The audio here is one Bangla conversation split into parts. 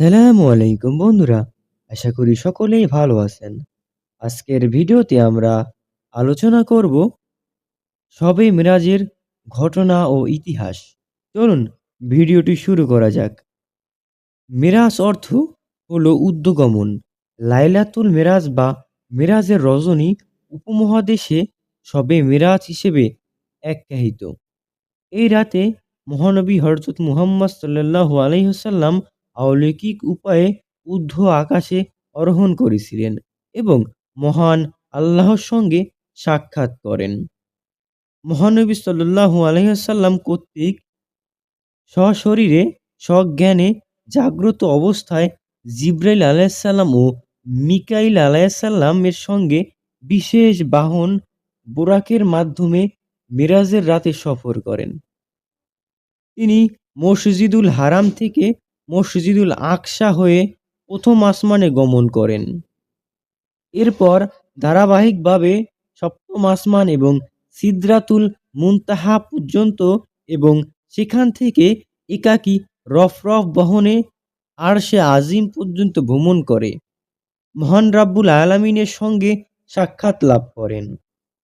আসসালামু আলাইকুম বন্ধুরা, আশা করি সকলেই ভালো আছেন। আজকের ভিডিওতে আমরা আলোচনা করব সবে মিরাজের ঘটনা ও ইতিহাস। চলুন ভিডিওটি শুরু করা যাক। মিরাজ অর্থ হল উদ্যগমন লাইলাতুল মিরাজ বা মিরাজের রজনী উপমহাদেশে সবে মিরাজ হিসেবে আখ্যায়িত। এই রাতে মহানবী হরজত মুহাম্মদ সাল্লাহ আলহিহসাল্লাম অলৌকিক উপায়ে ঊর্ধ্ব আকাশে আরোহণ করেছিলেন এবং মহান আল্লাহর সঙ্গে সাক্ষাৎ করেন। মহানবী সাল্লাহু আলহিহাল্লাম কর্তৃক সশরীরে সজ্ঞানে জাগ্রত অবস্থায় জিব্রাইল আলাইসাল্লাম ও মিকাইল আলাইসাল্লামের সঙ্গে বিশেষ বাহন বোরাকের মাধ্যমে মিরাজের রাতে সফর করেন। তিনি মসজিদুল হারাম থেকে মসজিদুল আকসা হয়ে প্রথম আসমানে গমন করেন। এরপর ধারাবাহিকভাবে সপ্তম আসমান এবং সিদ্রাতুল মুনতাহা পর্যন্ত এবং সেখান থেকে একাকী রফ রফ বহনে আরশে আজিম পর্যন্ত ভ্রমণ করে। মহান রাব্বুল আলামিনের সঙ্গে সাক্ষাৎ লাভ করেন।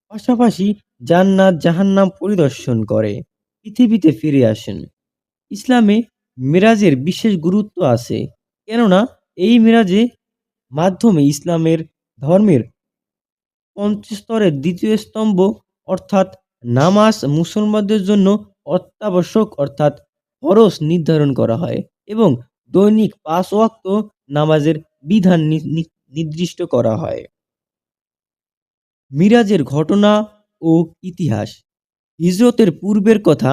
পাশাপাশি জান্নাত জাহান্নাম পরিদর্শন করে, পৃথিবীতে ফিরে আসেন। ইসলামে মিরাজের বিশেষ গুরুত্ব আছে। কেননা, এই মিরাজে মাধ্যমে ইসলামের ধর্মের পঞ্চস্তরের দ্বিতীয় স্তম্ভ, অর্থাৎ নামাজ মুসলমানদের জন্য অত্যাবশ্যক, অর্থাৎ ফরস নির্ধারণ করা হয় এবং দৈনিক পাঁচ ওয়াক্ত নামাজের বিধান নির্দিষ্ট করা হয়। মিরাজের ঘটনা ও ইতিহাস। হিজরতের পূর্বের কথা,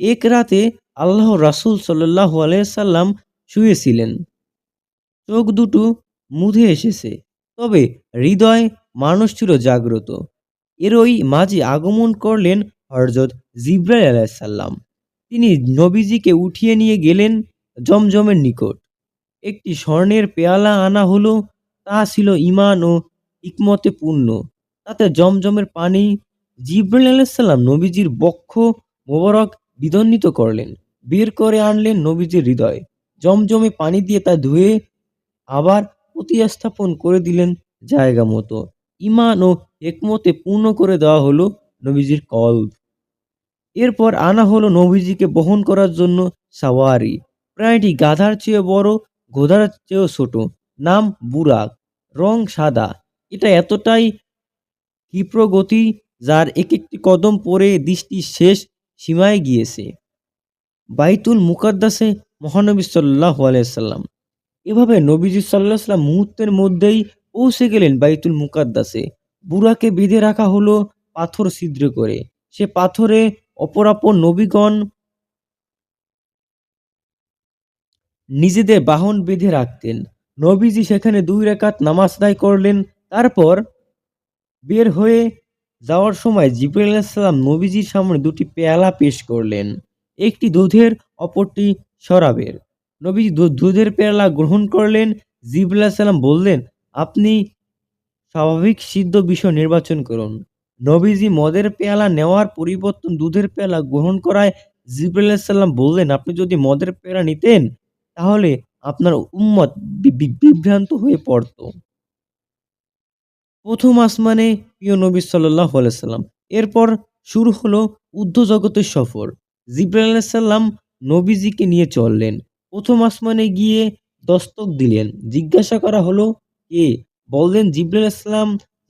এক রাতে আল্লাহ রাসুল সাল্লাহ আলাইসাল্লাম শুয়েছিলেন। চোখ দুটো মুধে এসেছে, তবে হৃদয় মানুষ ছিল জাগ্রত। এরই মাঝে আগমন করলেন হরজত জিব্রাইল আলাইসাল্লাম তিনি নবীজিকে উঠিয়ে নিয়ে গেলেন জমজমের নিকট। একটি স্বর্ণের পেয়ালা আনা হলো, তা ছিল ইমান ও ইকমতে পূর্ণ। তাতে জমজমের পানি জিব্রাইল আলাইসাল্লাম নবীজির বক্ষ মোবারক বিদন্বিত করলেন। বের করে আনলেন নবীজির হৃদয়। জমজমে পানি দিয়ে তা ধুয়ে আবার প্রতিস্থাপন করে দিলেন জায়গা মতো। ইমান ও একমতে পূর্ণ করে দেওয়া হলো নবীজির কল। এরপর আনা হলো নবীজিকে বহন করার জন্য সাওয়ারি। প্রায়টি গাধার চেয়ে বড় গোধার চেয়েও ছোট। নাম বুরাক। রং সাদা। এটা এতটাই ক্ষিপ্রগতি, যার এক একটি কদম পরে দৃষ্টি শেষ সীমায় গিয়েছে। বাইতুল মুকাদ্দাসে মহানবী সাল্লাহ আলাইসাল্লাম এভাবে নবীজি সাল্লাহ সাল্লাম মুহূর্তের মধ্যেই পৌঁছে গেলেন বাইতুল মুকাদ্দাসে। বুড়াকে বেঁধে রাখা হলো পাথর ছিদ্র করে। সে পাথরে অপরাপর নবীগণ নিজেদের বাহন বেঁধে রাখতেন। নবীজি সেখানে দুই রেখাত নামাজ আদায় করলেন। তারপর বের হয়ে যাওয়ার সময় জিবরুল আলাহিসাল্লাম নবীজির সামনে দুটি পেয়ালা পেশ করলেন। একটি দুধের, অপরটি শরাবের। নবীজি দুধের পেয়ালা গ্রহণ করলেন। জিবুল্লাহ সাল্লাম বললেন, আপনি স্বাভাবিক সিদ্ধ বিষয় নির্বাচন করুন। নবীজি মদের পেয়ালা নেওয়ার পরিবর্তন দুধের পেয়ালা গ্রহণ করায় জিবুল্লাহ সাল্লাম বললেন, আপনি যদি মদের পেয়ালা নিতেন, তাহলে আপনার উম্মত বিভ্রান্ত হয়ে পড়ত। প্রথম আসমানে প্রিয় নবী সাল্লাহ আলাইসাল্লাম এরপর শুরু হলো উদ্ধ জগতের সফর। জিব্রাইল সাল্লাম নবীজিকে নিয়ে চললেন। প্রথম আসমানে গিয়ে দস্তক দিলেন। জিজ্ঞাসা করা হলো, কে? বললেন, জিব্রাইল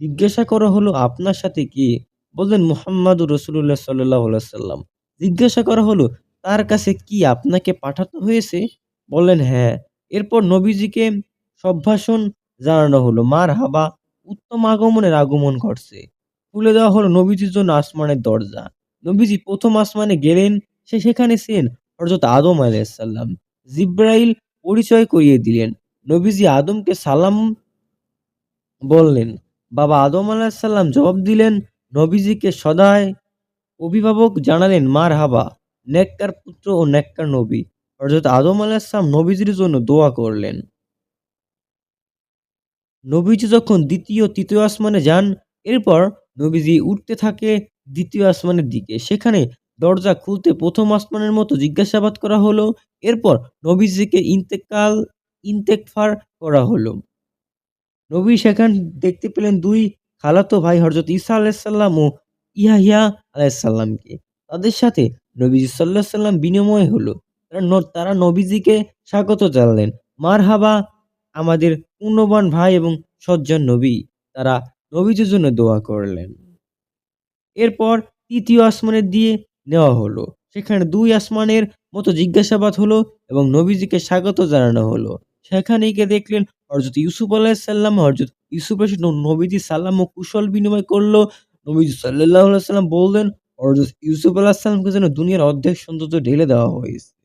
জিজ্ঞাসা করা হলো, আপনার সাথে কে? বললেন মোহাম্মদ রসুল্লাহ সাল্লাহ সাল্লাম জিজ্ঞাসা করা হলো, তার কাছে কি আপনাকে পাঠাতে হয়েছে? বললেন হ্যাঁ। এরপর নবীজিকে সম্ভাষণ জানানো হলো মার হাবা উত্তম আগমনের আগমন ঘটছে। খুলে দেওয়া হলো নবীজির জন্য আসমানের দরজা। নবীজি প্রথম আসমানে গেলেন, সে সেখানে সেন হরজত আদম আলাইসাল্লাম জিব্রাইল পরিচয় করিয়ে দিলেন। নবীজি আদমকে সালাম বললেন। বাবা আদম আলাহিসাল্লাম জবাব দিলেন, নবীজিকে সদায় অভিভাবক জানালেন মার হাবা নেককার পুত্র ও নেককার নবী। হরজত আদম আলাহিসাম নবীজির জন্য দোয়া করলেন। নবীজি যখন দ্বিতীয় তৃতীয় আসমানে যান, এরপর নবীজি উঠতে থাকে দ্বিতীয় আসমানের দিকে সেখানে দরজা খুলতে প্রথম আসমানের মতো জিজ্ঞাসাবাদ করা হলো, এরপর নবীজিকে ইন্তেকাল, ইন্তেকফার করা হলো। নবী সেখানে দেখতে পেলেন দুই খালাতো ভাই, হযরত ঈসা আলাইহিসসালাম ও ইয়াহইয়া আলাইহিসসালামকে। তাদের সাথে নবীজি সাল্লাল্লাহু আলাইহি ওয়াসাল্লাম বিনিময় হলো। তারা নবীজিকে স্বাগত জানালেন। মারহাবা আমাদের পুণ্যবান ভাই এবং সজ্জন নবী। তারা নবীজির জন্য দোয়া করলেন। এরপর তৃতীয় আসমানের দিয়ে নেওয়া হলো। সেখানে দুই আসমানের মতো জিজ্ঞাসাবাদ হলো এবং নবীজিকে স্বাগত জানানো হলো। সেখানে গিয়ে দেখলেন হরজত ইউসুফ আলাহিসাল্লাম হরজত ইউসুফের সাথে নবীজি সাল্লাম ও কুশল বিনিময় করল নবীজি সাল্লাহ সাল্লাম বললেন, হরজত ইউসুফ আলাইহিসসালামকে যেন দুনিয়ার অর্ধেক সৌন্দর্য ঢেলে দেওয়া হয়েছে।